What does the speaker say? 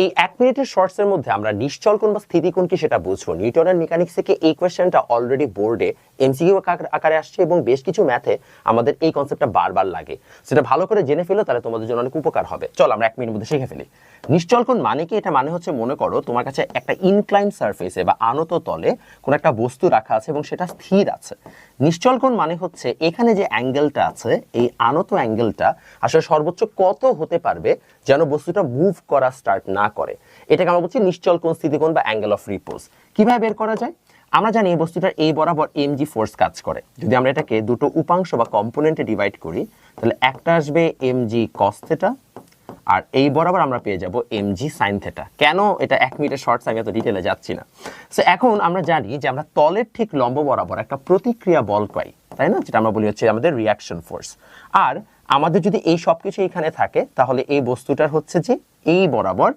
এই এক মিনিটের শর্টসের মধ্যে আমরা নিশ্চল কোন বা স্থিতি কোণ কি সেটা বুঝব। নিউটনের মেকানিক্স থেকে এই কোয়েশ্চেনটা অলরেডি বোর্ডে এমসিকিউ আকারে আসছে এবং বেশ কিছু ম্যাথে আমাদের এই কনসেপ্টটা বারবার লাগে। সেটা ভালো করে জেনে ফেলো তাহলে তোমাদের জন্য অনেক উপকার হবে। চল, আমরা এক মিনিট মধ্যে শিখে ফেলি। নিশ্চল কোণ মানে কি? এটা মানে হচ্ছে, মনে করো, তোমার কাছে একটা ইনক্লাইন সারফেসে বা আনত তলে কোনো একটা বস্তু রাখা আছে এবং সেটা স্থির আছে। নিশ্চল কোণ মানে হচ্ছে, এখানে যে অ্যাঙ্গেলটা আছে, এই আনত অ্যাঙ্গেলটা আসলে সর্বোচ্চ কত হতে পারবে যেন বস্তুটা মুভ করা স্টার্ট না করে। এটাকে আমরা বলছি নিশ্চল কোণ, স্থিতিকোণ বা অ্যাঙ্গেল অফ রিপোজ কীভাবে বের করা যায়? আমরা জানি এই বস্তুটার এই বরাবর এমজি ফোর্স কাজ করে। যদি আমরা এটাকে দুটো উপাংশ বা কম্পোনেন্টে ডিভাইড করি, তাহলে একটা আসবে এমজি কস থেটা আর এই বরাবর আমরা পেয়ে যাব এমজি সাইন থেটা কেন এটা এক মিনিটের শর্টস আমি এত ডিটেলে যাচ্ছি না? সো এখন আমরা জানি যে আমরা তলের ঠিক লম্ব বরাবর একটা প্রতিক্রিয়া বল পাই, তাই না? যেটা আমরা বলি হচ্ছে আমাদের রিয়াকশন ফোর্স আর আমাদের যদি এই সব কিছু এখানে থাকে, তাহলে এই বস্তুটার হচ্ছে যে এই বরাবর